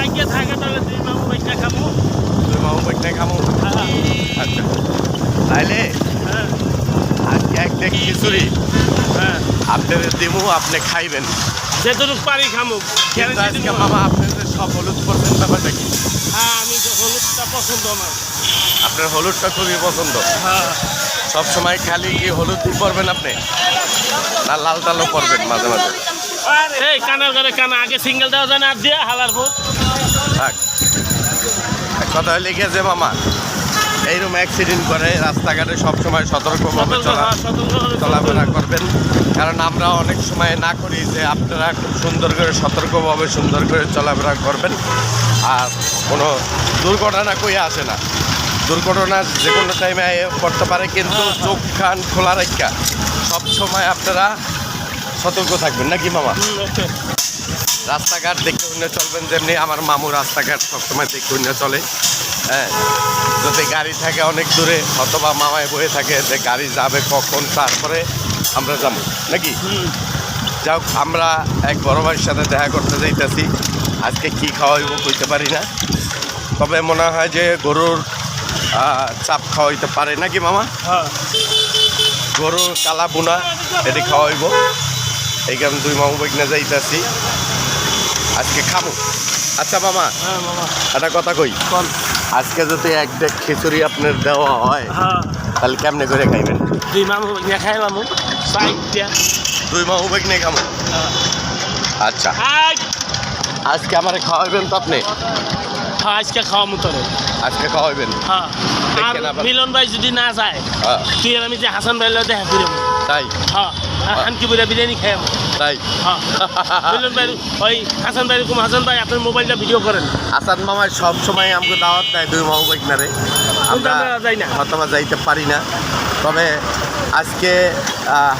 ভাগ্যে থাকে তাহলে দুই মামু বাইটা খাব দুই মামু বাইটা খাব হ্যাঁ। আচ্ছা। তাইলে হ্যাঁ। আজকে একটা খিচুড়ি। হ্যাঁ। আপনাদের দেবো আপনি খাইবেন। যেতটুক পারি খামু। আজকে মামা আপনাদের সব হলুদ করছেন ব্যাপারটা কি হ্যাঁ আমি তো হলুদটা পছন্দ আমার। আপনার হলুদটা খুবই পছন্দ। হ্যাঁ। সব সময় খালি কি হলুদ দিয়ে পরবেন আপনি? না লাল টালও করবেন মাঝে মাঝে? এই কানার ঘরে কানা আগে সিঙ্গেল দেওয়া যায় না আর দিয়ে হালার ভূত। থাক। কথা গিয়েছে মামা। এইরকম অ্যাক্সিডেন্ট করে রাস্তাঘাটে সবসময় সতর্কভাবে চলা হ্যাঁ, চলাফেরা করবেন। কারণ আমরা অনেক সময় না করি যে আপনারা খুব সুন্দর করে সতর্কভাবে সুন্দর করে চলাফেরা করবেন। আর কোনো দুর্ঘটনা কই আসে না। দুর্ঘটনা যে কোনো টাইমে করতে পারে কিন্তু চোখ কান খোলা রাখা সব সময় আপনারা সতর্ক থাকবেন। নাকি মামা। রাস্তাঘাট দেখে অন্য চলবেন যেমনি আমার মামু রাস্তাঘাট সবসময় দেখে অন্য চলে। হ্যাঁ যদি গাড়ি থাকে অনেক দূরে অথবা মামায় বয়ে থাকে যে গাড়ি যাবে কখন তারপরে আমরা যাব। নাকি? হুম যাক আমরা এক বড় ভাইয়ের সাথে দেখা করতে যাইতেছি। আজকে কি খাওয়াইব কইতে পারি না। তবে মনে হয় যে গরুর চাপ খাওয়াইতে পারে। নাকি মামা? হ্যাঁ। গরুর কালা বুনা এটি খাওয়াইব। এইখানে দুই মামু বাইকনা যাইতেছি। আজকে খাব। আচ্ছা মামা। হ্যাঁ একটা কথা কই? আজকে যদি এক ডেক খিচুড়ি আপনার দেওয়া হয় হ্যাঁ। তাহলে কেমনে করে খাইবেন? দুই মামু নিয়ে খাই মামু। সাইডটা দুই মামু বাইকনে খাব। আচ্ছা। আই। আজকে আমার খাওয়াইবেন তো আপনি? হ্যাঁ আজকে খাওয়া মতো আজকে খাওয়াইবেন? হ্যাঁ। মিলন ভাই যদি না যায় হ্যাঁ। তুই আমি যে হাসান ভাই দেখা করে তাই? হ্যাঁ। আর হানকি বুড়া বিরিয়ানি খাই। তাই? হ্যাঁ। মিলন ভাই ওই হাসান ভাই এরকম হাসান ভাই আপনার মোবাইলটা ভিডিও করেন। আসাদ মামায় সব সময় আমাকে দাওয়াত দেয় দুই মামু বাইকনারে আমরা যাই না। হয়তো বা যাইতে পারি না। তবে আজকে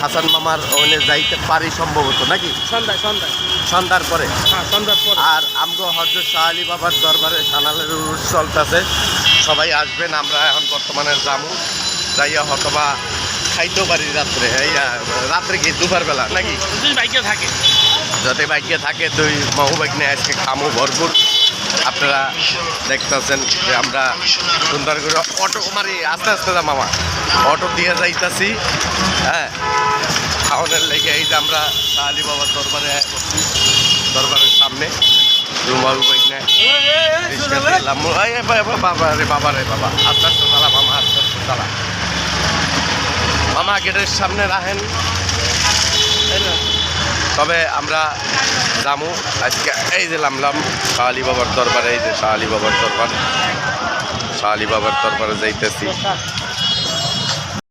হাসান মামার ওনে যাইতে পারি সম্ভবত নাকি? সন্ধ্যায় সন্ধ্যায়। সন্ধ্যার পরে। হ্যাঁ সন্ধ্যার পর। আর আমগো হজরত শাহ আলী বাবার দরবারে সানালের উরুস চলতেছে সবাই আসবেন আমরা এখন বর্তমানে যামু যাইয়া হতবা খাইতেও পারি রাত্রে এই রাত্রে কি দুপুরবেলা নাকি? যদি বাইকে থাকে। যাতে বাইকে থাকে দুই মাহু বাইক নিয়ে আজকে খামু ভরপুর। আপনারা দেখতেছেন যে আমরা সুন্দর করে অটো মারি আস্তে আস্তে যা মামা অটো দিয়ে যাইতাছি হ্যাঁ? খাওয়ানোর লেগে এই যে আমরা শাহ বাবার দরবারে দরবারের সামনে মাহু বাইক নিয়ে বাবা, বাবা রে বাবা রে বাবা আস্তে আস্তে চালা মামা আস্তে আস্তে চালা। মামা গেটের সামনে রাখেন। তবে আমরা যামু আজকে এই যে নামলাম শাহ আলী বাবার দরবারে, এই যে শাহ আলী বাবার দরবার শাহ আলী বাবার দরবারে যাইতেছি।